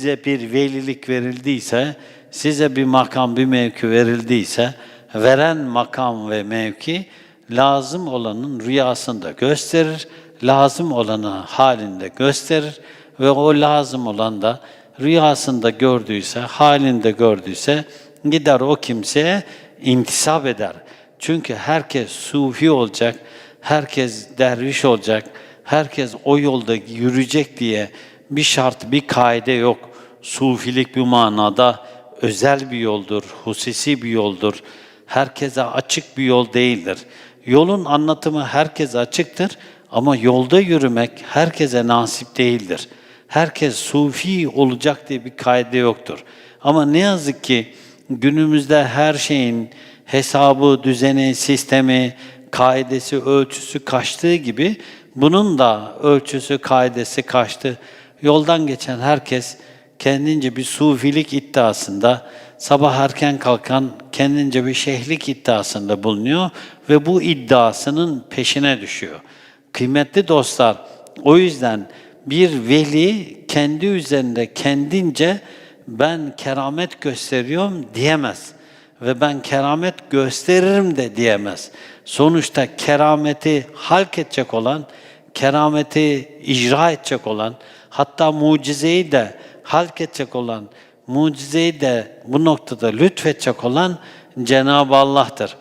size bir velilik verildiyse, size bir makam, bir mevki verildiyse, veren makam ve mevki lazım olanın rüyasında gösterir, lazım olanı halinde gösterir ve o lazım olan da rüyasında gördüyse, halinde gördüyse gider o kimseye intisap eder. Çünkü herkes sufi olacak, herkes derviş olacak, herkes o yolda yürüyecek diye bir şart, bir kaide yok. Sufilik bir manada özel bir yoldur, hususi bir yoldur. Herkese açık bir yol değildir. Yolun anlatımı herkese açıktır ama yolda yürümek herkese nasip değildir. Herkes sufi olacak diye bir kaide yoktur. Ama ne yazık ki günümüzde her şeyin hesabı, düzeni, sistemi, kaidesi, ölçüsü kaçtığı gibi bunun da ölçüsü, kaidesi kaçtı. Yoldan geçen herkes kendince bir sufilik iddiasında, sabah erken kalkan kendince bir şeyhlik iddiasında bulunuyor ve bu iddiasının peşine düşüyor. Kıymetli dostlar, o yüzden bir veli kendi üzerinde kendince ben keramet gösteriyorum diyemez ve ben keramet gösteririm de diyemez. Sonuçta kerameti halk edecek olan, kerameti icra edecek olan, hatta mucizeyi de halk edecek olan, mucizeyi de bu noktada lütfedecek olan Cenab-ı Allah'tır.